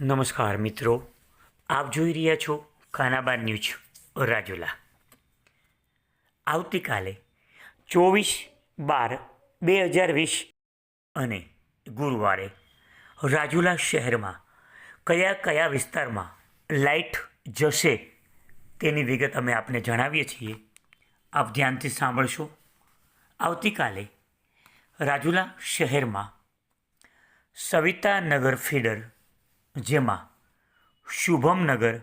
નમસ્કાર મિત્રો, આપ જોઈ રહ્યા છો ખાનાબા ન્યૂઝ રાજુલા. આવતીકાલે ચોવીસ બાર બે હજાર વીસ અને ગુરુવારે રાજુલા શહેરમાં કયા કયા વિસ્તારમાં લાઇટ જશે તેની વિગત અમે આપને જણાવીએ છીએ. આપ ધ્યાનથી સાંભળશો. આવતીકાલે રાજુલા શહેરમાં સવિતા નગર ફીડર જેમાં શુભમનગર,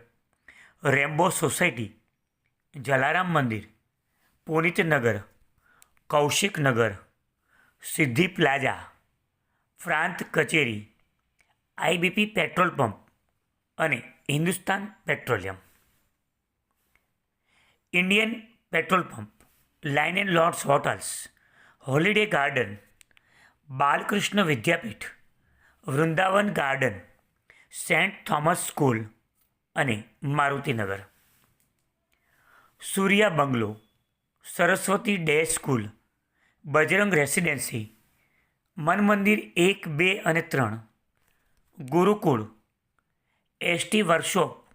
રેમ્બો સોસાયટી, જલારામ મંદિર પુનિતનગર કૌશિકનગર, સિદ્ધિ પ્લાઝા, પ્રાંત કચેરી, આઈબીપી પેટ્રોલ પંપ અને Hindustan petroleum. Indian petrol pump, line and lords hotels, holiday garden, Balkrishna Vidyapeeth, Vrindavan garden saint Thomas school અને Marutinagar. Surya bungalow, Saraswati day school, Bajrang residency Man Mandir એક, બે અને ત્રણ, Gurukul, ST workshop,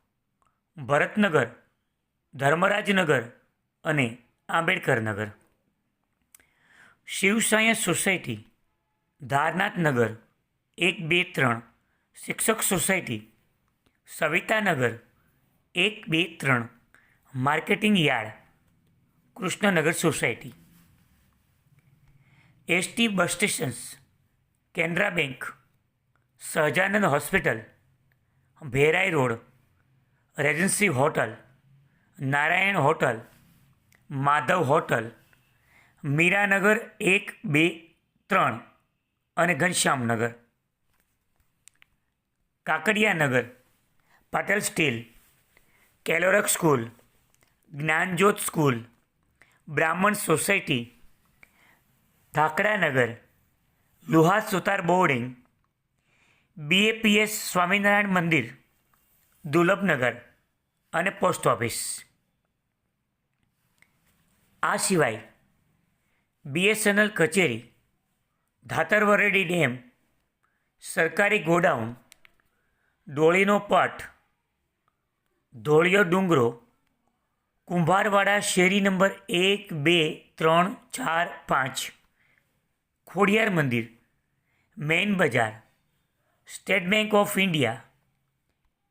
Bharatnagar, Dharmrajnagar અને Ambedkarnagar. શિવસાયન્સ society, ધારનાથનગર, એક, બે, ત્રણ શિક્ષક સોસાયટી, સવિતાનગર, એક, બે, ત્રણ, marketing yard, Krishnanagar society. ST bus stations, Canara bank, Sahajanand hospital, Bherai road, regency hotel, Narayan hotel, Madhav hotel, Miranagar એક, બે, ત્રણ અને ઘનશ્યામનગર. કાકડિયાનગર, પાટલ સ્ટીલ, કેલોરક સ્કૂલ, જ્ઞાનજ્યોત સ્કૂલ, બ્રાહ્મણ સોસાયટી ધાકડાનગર લુહા સુતાર બોર્ડિંગ બીએપીએસ સ્વામિનારાયણ મંદિર દુર્લભનગર અને પોસ્ટ ઓફિસ. આ સિવાય બીએસએનએલ કચેરી ધાતરવરેડી ડેમ, સરકારી ગોડાઉન ડોળીનો પટ, ધોળિયો ડુંગરો, કુંભારવાડા શેરી નંબર એક, બે, ત્રણ, ચાર, પાંચ, Khodiyar Mandir, main bazaar, state bank of India,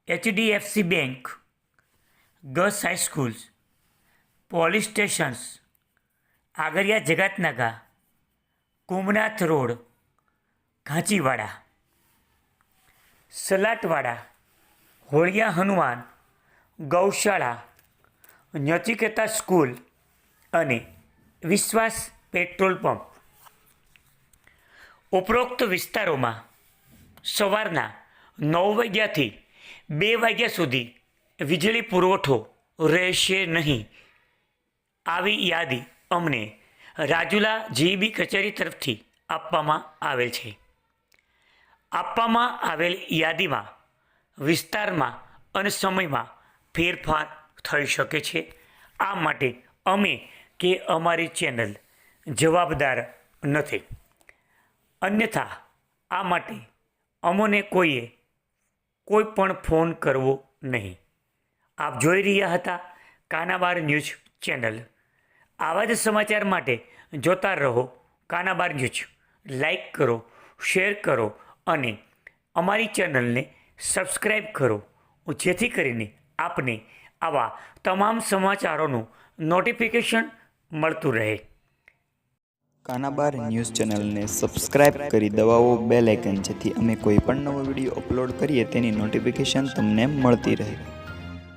HDFC bank, girls high schools police stations, Agariya જગાતનાગા Kumnath road, ઘાંચીવાડા. Salatwada, હોળિયા Hanuman, ગૌશાળા નચિકેતા સ્કૂલ અને વિશ્વાસ પેટ્રોલ પંપ. ઉપરોક્ત વિસ્તારોમાં સવારના નવ વાગ્યાથી બે વાગ્યા સુધી વીજળી પુરવઠો રહેશે નહીં. આવી યાદી અમને રાજુલા જીબી કચેરી તરફથી આપવામાં આવેલ છે. આપવામાં આવેલ યાદીમાં, વિસ્તારમાં અને સમયમાં ફેરફાર થઈ શકે છે. આ માટે અમે કે અમારી ચેનલ જવાબદાર નથી. અન્યથા, આ માટે અમોને કોઈએ કોઈ પણ ફોન કરવો નહીં. આપ જોઈ રહ્યા હતા કાનાબાર ન્યૂઝ ચેનલ. આવા જ સમાચાર માટે જોતા રહો કાનાબાર ન્યૂઝ. લાઈક કરો, શેર કરો અને અમારી ચેનલને સબસ્ક્રાઈબ કરો જેથી કરીને આપને આવા તમામ સમાચારોનું નોટિફિકેશન મળતું રહે. કાનાબાર ન્યૂઝ ચેનલને સબસ્ક્રાઇબ કરી દબાવો બેલ આઇકન જેથી અમે કોઈ પણ નવો વીડિયો અપલોડ કરીએ તેની નોટિફિકેશન તમને મળતી રહે.